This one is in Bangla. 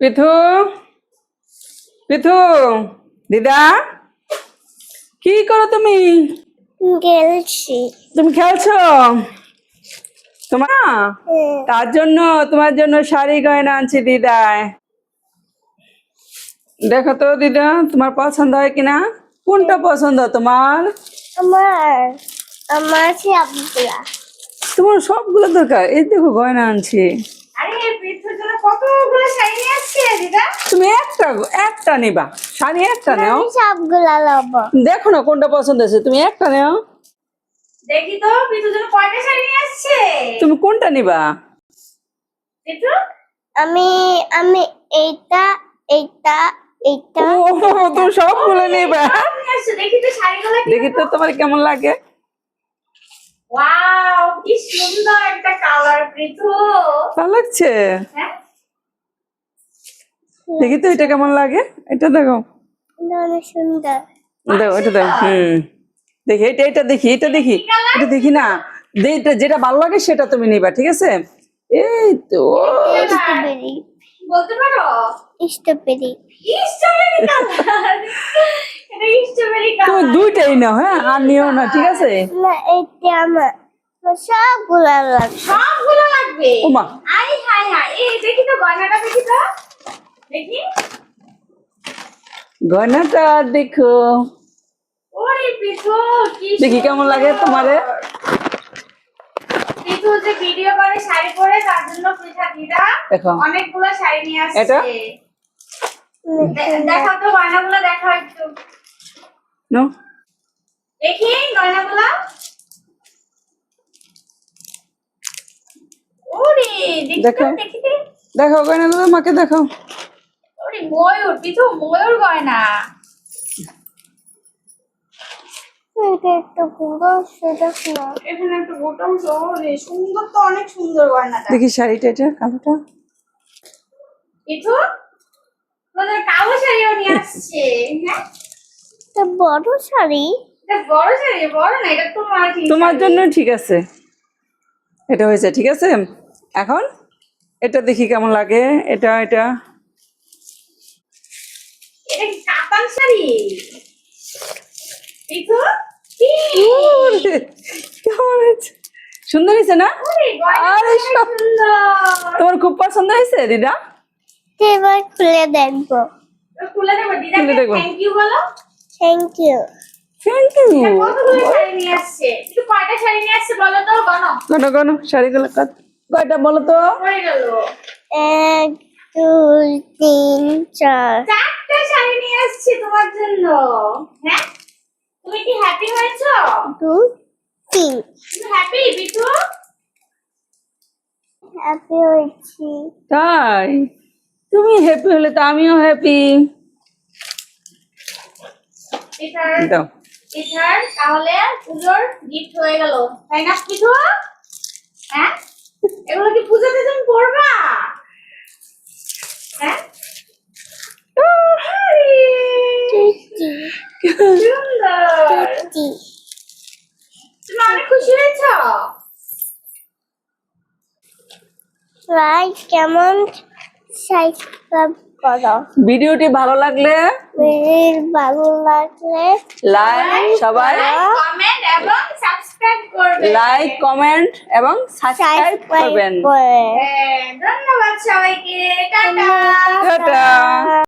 পিথু? পিথু? দিদা? কি করো তুমি? গেলছি। তুমি খেলছো? তোমার? তার জন্য তোমার জন্য শাড়ি গয়না আনছি দিদায়। দেখো তো দিদা তোমার পছন্দ হয় কিনা? কোনটা পছন্দ তোমার? আমার আমার তোমার সবগুলো দরকার। এই দেখো গয়না আনছি। আরে পৃথুর জন্য কতগুলো শাড়ি নিয়ে আসছে দিদা? তুমি একটা একটা নিবা। শাড়ি একটা নেও। সবগুলা লব। দেখো না কোনটা পছন্দ আছে তুমি একটা নেও। দেখি তো পৃথুর জন্য কয়টা শাড়ি নিয়ে আসছে তুমি কোনটা নিবা? আমি আমি এইটা এইটা এইটা। ও তুমি সবগুলো নিবা। সব দেখি তো শাড়িগুলো দেখি তো তোমার কেমন লাগে। ওয়াও কি সুন্দর একটা কালার পৃথু। ভালো লাগছে? হ্যাঁ। দেখি তো এটা কেমন লাগে? এটা দেখো। এটা সুন্দর। দেখো এটা দেখো হুম। দেখি এটা এটা দেখি এটা দেখি। এটা দেখি না। যেটা ভালো লাগে সেটা তুমি নিবা ঠিক আছে? এই তো। স্ট্রবেরি বলতে পারো? স্ট্রবেরি স্ট্রবেরি কালার তুমি দুইটাই নাও হ্যাঁ? আর নিও না ঠিক আছে? না এইটা আমার। আমার সবগুলা লাগবে। সবগুলো লাগবে? ওমা। আই হাই হাই এই দেখি তো গয়নাটা দেখি তো। দেখি। গয়নাটা দেখো। ওরে পিঠু কি দেখি কেমন লাগে। তোমারে? পিঠু যে ভিডিও করে শাড়ি পরে তার জন্য দিদা। দেখো। অনেকগুলো শাড়ি নিয়ে আসছে। এটা? দেখাও তো গয়নাগুলো দেখাও একটু। নো দেখি গয়নাগুলো ওরে দেখি। দেখি। গয়নাগুলো দেখো ওরে ময়ূর পিঠু ময়ূর গয়না। এটা একটু পুরো সেটা না এখানে একটা রে সুন্দর তো অনেক সুন্দর গয়নাটা। দেখি শাড়িটা এটা কালোটা। পিঠু তোদের কালো শাড়িও নিয়ে আসছে হ্যাঁ? এটা বড় শাড়ি। এটা বড় শাড়ি বড় না এটা তোমার তোমার জন্য ঠিক আছে। এটা হয়েছে ঠিক আছে? এখন? এটা দেখি কেমন লাগে। এটা এটা? এটা কি কাতান শাড়ি? কেমন হয়েছে? সুন্দর হয়েছে না? আরে তোমার খুব পছন্দ হয়েছে দিদা? এবার খুলে দেখব। খুলে দেখব। থ্যাংক ইউ বলো। থ্যাংক ইউ থ্যাংক ইউ কতগুলো শাড়ি নিয়ে আসছে? একটু কয়টা শাড়ি নিয়ে আসছে বলো তো গনো গনো গনো শাড়িগুলো কত কয়টা বলো তো? পড়ে গেল। এক দুই তিন চার। চারটা শাড়ি নিয়ে আসছে তোমার জন্য। হ্যাঁ? তুমি কি হ্যাপি হয়েছো? দুই তিন। তুমি হ্যাপি বিটু? হ্যাপি হয়েছি। তাই? তুমি হ্যাপি হলে তো আমিও হ্যাপি তাহলে পুজোর গিফট হয়ে গেল। তাই না হ্যাঁ? এগুলো কি পুজোতে তুমি পড়বা হ্যাঁ? তুমি অনেক খুশি হয়েছো? লাইক কেমন? করো ভিডিওটি ভালো লাগলে ভালো লাগলে লাইক সবাই। কমেন্ট এবং সাবস্ক্রাইব করবে। লাইক কমেন্ট এবং সাবস্ক্রাইব করবেন। হ্যাঁ, ধন্যবাদ সবাইকে। টাটা। টাটা।